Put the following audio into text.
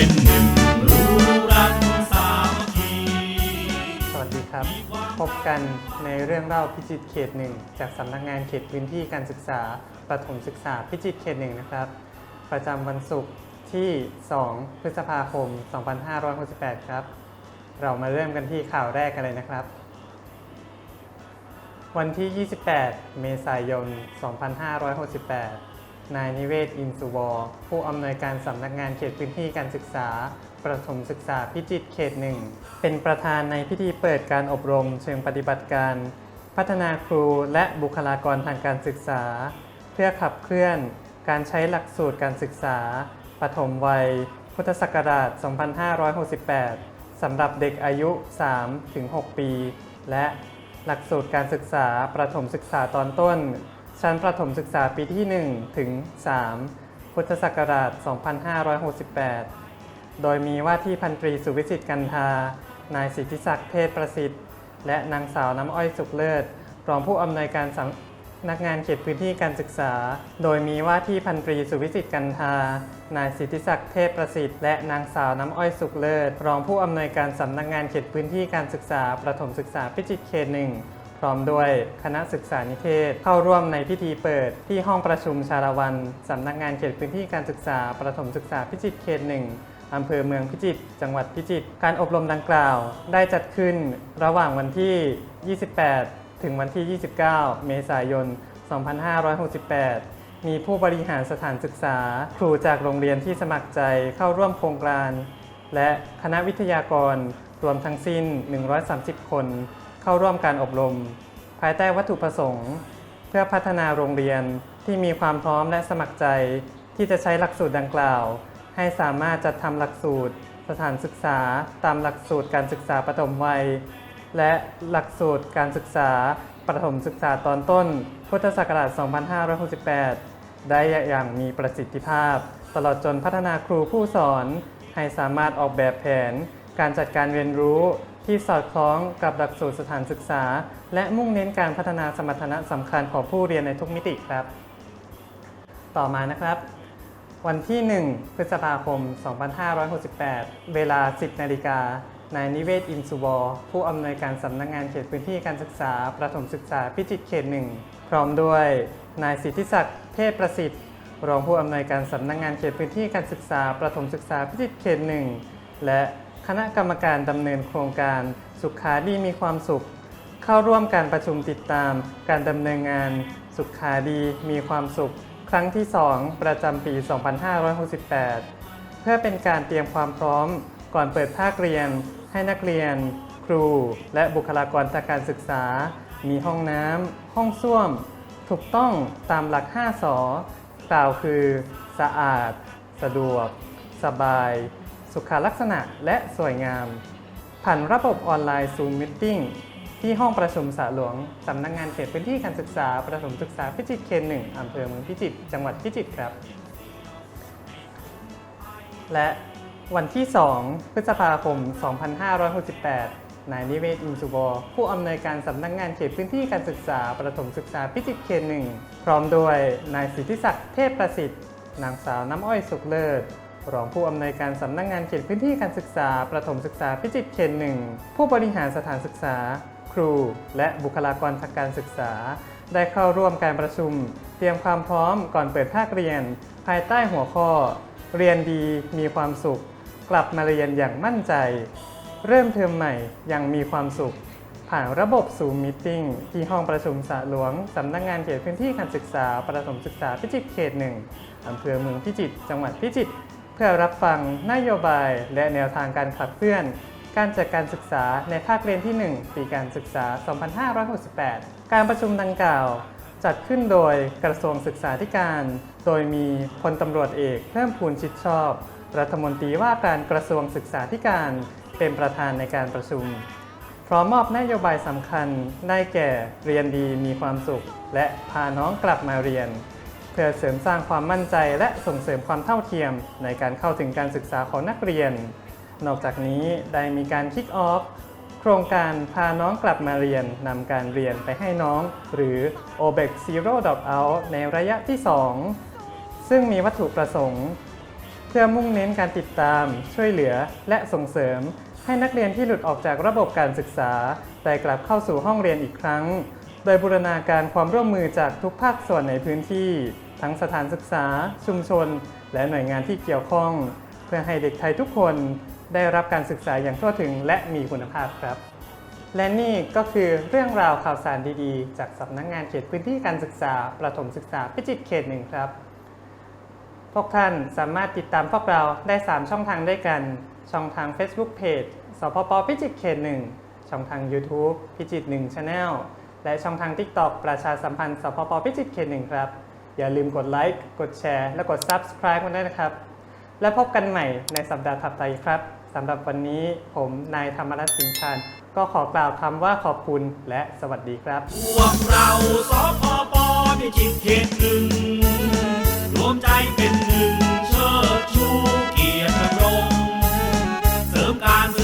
็นหนึ่งรู้รักสามคีสวัสดีครับ พบกันในเรื่องเล่าพิจิตรเขตหนึ่งจากสำนักงานเขตพื้นที่การศึกษาประถมศึกษาพิจิตรเขตหนึ่งนะครับ ประจำวันศุกร์ที่ 2 พฤษภาคม 2568 ครับ เรามาเริ่มกันที่ข่าวแรกกันเลยนะครับ วันที่ 28 เมษายน 2568 นายนิเวศ อินสุวรผู้อำนวยการสำนักงานเขตพื้นที่การศึกษา ประถมศึกษาพิจิตรเขตหนึ่ง เป็นประธานในพิธีเปิดการอบรมเชิงปฏิบัติการ พัฒนาครูและบุคลากรทางการศึกษา เพื่อขับเคลื่อน การใช้หลักสูตรการศึกษา ปฐมวัย พุทธศักราช 2568 สำหรับเด็กอายุ 3-6 ปี และหลักสูตรการศึกษาประถมศึกษาตอนต้น ชั้นประถมศึกษาปีที่ 1 ถึง 3 พุทธศักราช 2568 โดยมีว่าที่พันตรีสุวิสิทธิ์กันทา นายสิทธิศักดิ์เทศประสิทธิ์ และนางสาวน้ำอ้อยสุขเลิศ รองผู้อำนวยการสำนักงานเขตพื้นที่การศึกษา โดยมีว่าที่พันตรีสุวิสิทธิ์กันทา นายสิทธิศักดิ์เทพประสิทธิ์ และนางสาวน้ำอ้อยสุขเลิศ รองผู้อำนวยการสำนักงานเขตพื้นที่การศึกษา ประถมศึกษาพิจิตรเขตหนึ่ง ร้อมด้วยคณะศึกษานิเทศ เข้าร่วมในพิธีเปิดที่ห้องประชุมชาละวันสำนักงานเขตพื้นที่การศึกษา ประถมศึกษาพิจิตรเขตหนึ่งอำเภอเมืองพิจิตร จังหวัดพิจิตร การอบรมดังกล่าว ได้จัดขึ้นระหว่างวันที่ 28 ถึงวันที่ 29 เมษายน 2568 มีผู้บริหารสถานศึกษา ครูจากโรงเรียนที่สมัครใจเข้าร่วมโครงการ และคณะวิทยากรรวมทั้งสิ้น 130 คน เข้าร่วมการอบรม ภายใต้วัตถุประสงค์ เพื่อพัฒนาโรงเรียนที่มีความพร้อมและสมัครใจ ที่จะใช้หลักสูตรดังกล่าว ให้สามารถจัดทำหลักสูตร สถานศึกษา ตามหลักสูตรการศึกษาประถมวัย และหลักสูตรการศึกษาประถมศึกษาตอนต้น พุทธศักราช 2568 ได้อย่างมีประสิทธิภาพ ตลอดจนพัฒนาครูผู้สอน ให้สามารถออกแบบแผน การจัดการเรียนรู้ ที่สอดคล้องกับหลักสูตรสถานศึกษา และมุ่งเน้นการพัฒนาสมรรถนะสำคัญของผู้เรียนในทุกมิติครับ ต่อมานะครับ วันที่ 1 พฤษภาคม 2568 เวลา 10 นาฬิกานายนิเวศอินสุวรผู้อำนวยการสำนักงานเขตพื้นที่การศึกษา ประถมศึกษาพิจิตรเขตหนึ่งพร้อมด้วยนายสิทธิศักดิ์เทพประสิทธิ์ รองผู้อำนวยการสำนักงานเขตพื้นที่การศึกษา ประถมศึกษาพิจิตรเขตหนึ่งและ คณะกรรมการดำเนินโครงการสุขาดีมีความสุข เข้าร่วมการประชุมติดตาม การดำเนินงาน สุขาดีมีความสุข ครั้งที่ 2 ประจำปี 2568 เพื่อเป็นการเตรียมความพร้อม ก่อนเปิดภาคเรียน ให้นักเรียน ครู และบุคลากรทางการศึกษา มีห้องน้ำห้องส้วม ถูกต้องตามหลัก 5สอกล่าวคือ สะอาด สะดวก สบาย สุขลักษณะและสวยงาม ผ่านระบบออนไลน์ Zoom Meeting ที่ห้องประชุมสระหลวง สำนักงงานเขตพื้นที่การศึกษา ประถมศึกษาพิจิตรเขตหนึ่งอำเภอเมืองพิจิตรจังหวัดพิจิตรครับ และวันที่ 2 พฤษภาคม 2568 นายนิเวศ อินสุวรผู้อำนวยการสำนักงานเขตพื้นที่การศึกษา ประถมศึกษาพิจิตรเขตหนึ่งพร้อมด้วยนายสิทธิศักดิ์เทพประสิทธิ์นางสาวน้ำอ้อยสุขเลิศ รองผู้อำนวยการสำนักงานเขตพื้นที่การศึกษา ประถมศึกษาพิจิตรเขตหนึ่งผู้บริหารสถานศึกษา ครู และบุคลากรทางการศึกษา ได้เข้าร่วมการประชุม เตรียมความพร้อมก่อนเปิดภาคเรียน ภายใต้หัวข้อ เรียนดีมีความสุข กลับมาเรียนอย่างมั่นใจ เริ่มเทอมใหม่ย่างมีความสุข ผ่านระบบ Zoom Meeting ที่ห้องประชุมสระหลวงสำนักงานเขตพื้นที่การศึกษา ประถมศึกษาพิจิตรเขตหนึ่งอำเภอเมืองพิจิตรจังหวัดพิจิตร เพื่อรับฟังนโยบายและแนวทางการขับเคลื่อน การจัดการศึกษาในภาคเรียนที่ 1 ปีการศึกษา 2568 การประชุมดังกล่าว จัดขึ้นโดยกระทรวงศึกษาธิการ โดยมีพลตำรวจเอกเพิ่มพูนชิดชอบ รัฐมนตรีว่าการกระทรวงศึกษาธิการเป็นประธานในการประชุม พร้อมมอบนโยบายสำคัญได้แก่เรียนดีมีความสุข และพาน้องกลับมาเรียน เพื่อเสริมสร้างความมั่นใจและส่งเสริมความเท่าเทียมในการเข้าถึงการศึกษาของนักเรียน นอกจากนี้ได้มีการคิกออฟโครงการพาน้องกลับมาเรียนนำการเรียนไปให้น้อง หรือ OBEC Zero Dropout ในระยะที่ 2 ซึ่งมีวัตถุประสงค์ เพื่อมุ่งเน้นการติดตาม ช่วยเหลือ และส่งเสริม ให้นักเรียนที่หลุดออกจากระบบการศึกษาได้กลับเข้าสู่ห้องเรียนอีกครั้ง โดยบูรณาการความร่วมมือจากทุกภาคส่วนในพื้นที่ ทั้งสถานศึกษา ชุมชน และหน่วยงานที่เกี่ยวข้อง เพื่อให้เด็กไทยทุกคนได้รับการศึกษาอย่างทั่วถึงและมีคุณภาพครับ และนี่ก็คือเรื่องราวข่าวสารดีๆ จากสำนักงงานเขตพื้นที่การศึกษา ประถมศึกษาพิจิตรเขตหนึ่งครับ พวกท่านสามารถติดตามพวกเราได้ 3 ช่องทางด้วยกัน ช่องทาง Facebook Page สพปพิจิตรเขตหนึ่งช่องทาง YouTube พิจิตร1 Channel และช่องทาง TikTok ประชาสัมพันธ์สพปพิจิตรเขตหนึ่งครับ อย่าลืมกดไลค์กดแชร์ และกด Subscribe กันด้วยนะครับ และพบกันใหม่ในสัปดาห์ถัดไปครับสำหรับวันนี้ผมนายธรรมรัตน์สิงห์ชันก็ขอกล่าวคำว่าขอบคุณและสวัสดีครับ พวกเราสพปพิจิตเขตหนึ่งรวมใจเป็นหนึ่งเชิดชูเกียรติรงเสริมการศึ